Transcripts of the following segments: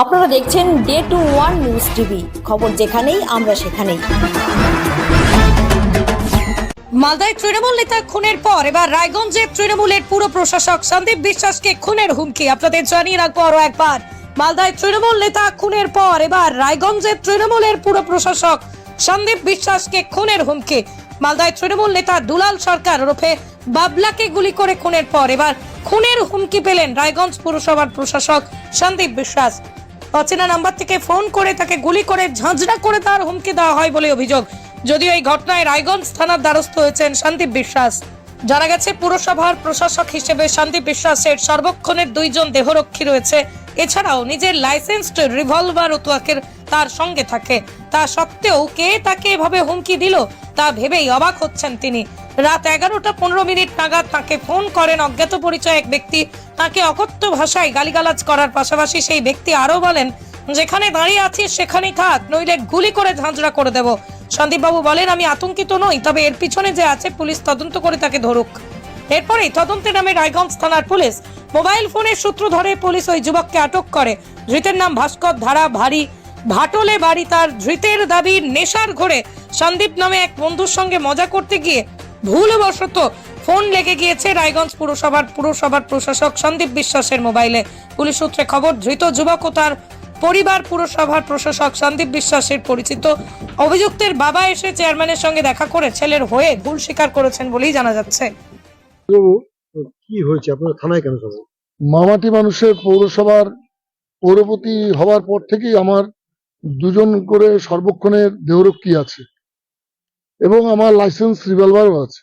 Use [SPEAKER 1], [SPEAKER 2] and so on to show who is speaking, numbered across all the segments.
[SPEAKER 1] আপনারা দেখছেন day to one news TV খবর যেখানেই, আমরা সেখানেই।
[SPEAKER 2] মালদায় তৃণমূল নেতা খুনের পর, এবার রায়গঞ্জে তৃণমূলের পুরো প্রশাসক সন্দীপ বিশ্বাসকে খুনের হুমকি। আপনাদের জানিয়ে রাখব আরও একবার। মালদায় তৃণমূল নেতা খুনের পর, এবার রায়গঞ্জে তৃণমূলের পুরো প্রশাসক সন্দীপ বিশ্বাসকে খুনের হুমকি। মালদায় তৃণমূল নেতা দুলাল সরকার ওরফে বাবলাকে গুলি করে খুনের পর, এবার খুনের হুমকি পেলেন রায়গঞ্জ পুরসভার প্রশাসক সন্দীপ বিশ্বাস। অচেনা নাম্বার থেকে ফোন করে তাকে গুলি করে, ঝাঁঝরা করে তার হুমকি দেওয়া হয় বলে অভিযোগ। যদিও এই ঘটনায় রায়গঞ্জ থানার দ্বারস্থ হয়েছেন সন্দীপ বিশ্বাস। জানা গেছে, পুরসভার প্রশাসক হিসেবে সন্দীপ বিশ্বাসের সর্বক্ষণের দুইজন দেহরক্ষী রয়েছে। এছাড়াও নিজের লাইসেন্সড রিভলভার তোয়াকের তার সঙ্গে থাকে। তা সত্ত্বেও কে তাকে এভাবে হুমকি দিল, তা ভেবেই অবাক হচ্ছেন তিনি। রাত এগারোটা পনেরো মিনিট নাগাদ তাকে ফোন করেন অজ্ঞাত পরিচয় এক ব্যক্তি। তাকে অকথ্য ভাষায় গালিগালাজ করার পাশাপাশি সেই ব্যক্তি আরও বলেন, যেখানে দাঁড়িয়ে আছিস সেখানেই থাক, নইলে গুলি করে ঝাঁঝরা করে দেব। সন্দীপবাবু বলেন, আমি আতঙ্কিত নই, তবে এর পিছনে যে আছে পুলিশ তদন্ত করে তাকে ধরুক। এরপরেই তদন্তে নামে রায়গঞ্জ থানার পুলিশ মোবাইল ফোনের সূত্র ধরে পুলিশ ওই যুবককে আটক করে। ধৃতের নাম ভাস্কর ধারা ভারী। ভাটলে বাড়ি তার ধৃতের দাবি নেশার ঘরে। সন্দীপ নামে এক বন্ধুর সঙ্গে মজা করতে গিয়ে ভুলবশত ফোন লেগে গিয়েছে রায়গঞ্জ পুরসভার পুরসভার প্রশাসক সন্দীপ বিশ্বাসের মোবাইলে। পুলিশ সূত্রে খবর, ধৃত যুবক ও তার পরিবার পুরসভার প্রশাসক সন্দীপ বিশ্বাসের পরিচিত। অভিযুক্তের বাবা এসে চেয়ারম্যানের সঙ্গে দেখা করে ছেলের হয়ে ভুল স্বীকার করেছেন বলেই জানা যাচ্ছে।
[SPEAKER 3] কি হয়েছে? আপনার থানায় কেন সবাই
[SPEAKER 4] মামাটি মানুষের পৌরসভার পৌরপতি হওয়ার পর থেকেই আমার দুজন করে সর্বক্ষণের দেহরক্ষী আছে। এবং আমার লাইসেন্স রিভলভারও আছে।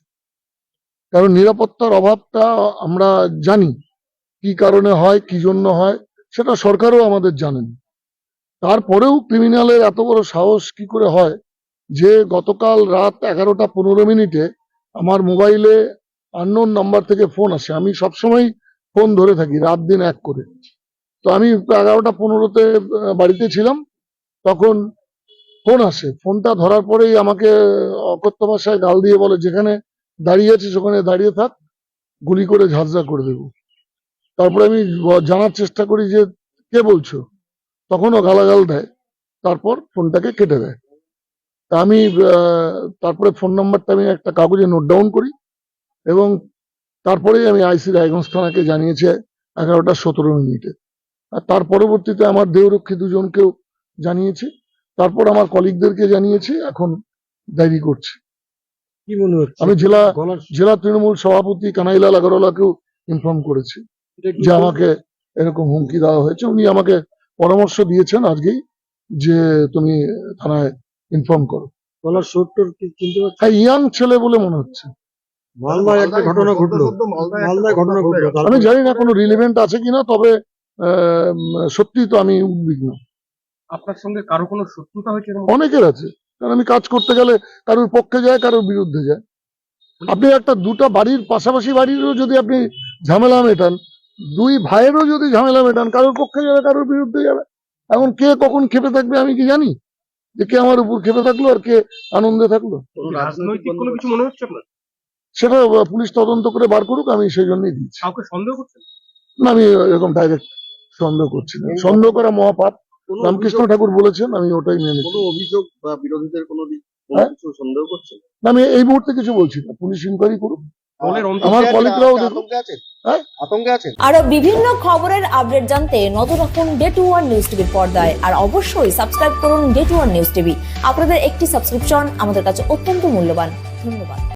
[SPEAKER 4] কারণ নিরাপত্তার অভাবটা আমরা জানি। কি কারণে হয়, কি জন্য হয়, সেটা সরকারও আমাদের জানেন। তারপরেও ক্রিমিনালের এত বড় সাহস কি করে হয় যে গতকাল রাত এগারোটা পনেরো মিনিটে আমার মোবাইলে আননোন নাম্বার থেকে ফোন আসে। আমি সবসময় ফোন ধরে থাকি, রাত দিন এক করে। তো আমি এগারোটা পনেরোতে বাড়িতে ছিলাম। তখন ফোন আসে। ফোনটা ধরার পরেই আমাকে অকথ্য ভাষায় গাল দিয়ে বলে, যেখানে দাঁড়িয়ে আছিস, ওখানে দাঁড়িয়ে থাক। গুলি করে ঝাঁঝরা করে দেবো। তারপরে আমি জানার চেষ্টা করি যে, কে বলছো? তখনও গালাগাল দেয়। তারপর ফোনটাকে কেটে দেয়। তা আমি তারপরে ফোন নাম্বারটা আমি একটা কাগজে নোট ডাউন করি। এবং তারপরেই আমি আইসি রায়গঞ্জ থানাকে জানিয়েছি এগারোটা সতেরো মিনিটে। আর তার পরবর্তীতে আমার দেহরক্ষী দুজনকেও জানিয়েছি। তারপর আমার কলিগদেরকে জানিয়েছি এখন ডায়েরি করছি।
[SPEAKER 3] কি মনে হচ্ছে?
[SPEAKER 4] আমি জেলা জেলা তৃণমূল সভাপতি কানাইলাল আগরওয়ালাকেও ইনফর্ম করেছি যে আমাকে এরকম হুমকি দেওয়া হয়েছে। উনি আমাকে পরামর্শ দিয়েছেন আজকেই যে তুমি থানায় ইনফর্ম করো।
[SPEAKER 3] গলার সুরটোর কি চিনতে পারছেন
[SPEAKER 4] হ্যাঁ ইয়াং ছেলে বলে মনে হচ্ছে।
[SPEAKER 3] মালদায় একটা ঘটনা ঘটলো। মালদায় ঘটনা ঘটলো
[SPEAKER 4] আমি জানি না কোনো রিলিভেন্ট আছে কিনা তবে সত্যি তো আমি উদ্বিগ্ন।
[SPEAKER 5] আপনার সঙ্গে কারও কোনো শত্রুতা হয়েছে
[SPEAKER 4] অনেকের আছে কারণ আমি কাজ করতে গেলে কারোর পক্ষে যায় কারোর বিরুদ্ধে যায়। আপনি একটা দুটা বাড়ির পাশাপাশি বাড়িরও যদি আপনি ঝামেলা মেটান দুই ভাইয়েরও যদি ঝামেলা মেটান কারোর পক্ষে যাবে কারোর বিরুদ্ধে যাবে। এখন কে কখন খেপে থাকবে আমি কি জানি? যে কে আমার উপর খেপে থাকল আর কে আনন্দে থাকল?
[SPEAKER 5] রাজনৈতিক কোনো কিছু মনে হচ্ছে আপনার?
[SPEAKER 4] সেটা পুলিশ তদন্ত করে বার করুক আমি সেই জন্যই দিচ্ছি
[SPEAKER 5] কাউকে সন্দেহ করছেন?
[SPEAKER 4] না আমি এরকম ডাইরেক্ট সন্দেহ করছি না। সন্দেহ করা মহাপাপ। রামকৃষ্ণ ঠাকুর বলেছেন আমি ওটাই মেনে
[SPEAKER 6] কোনো অভিযোগ বা বিরোধীদের কোনো
[SPEAKER 4] হ্যাঁ?
[SPEAKER 6] সন্দেহ করছেন?
[SPEAKER 4] না, আমি এই মুহূর্তে কিছু বলছি না। পুলিশ ইনকোয়ারি করুক। আমার কলিগরাও
[SPEAKER 6] আছে
[SPEAKER 4] হ্যাঁ?
[SPEAKER 6] আতঙ্কে আছে
[SPEAKER 1] আরও বিভিন্ন খবরের আপডেট জানতে নজর রাখুন ডে টু ওয়ান নিউজ টিভির পর্দায়। আর অবশ্যই সাবস্ক্রাইব করুন day to one news TV আপনাদের একটি সাবস্ক্রিপশন আমাদের কাছে অত্যন্ত মূল্যবান। ধন্যবাদ।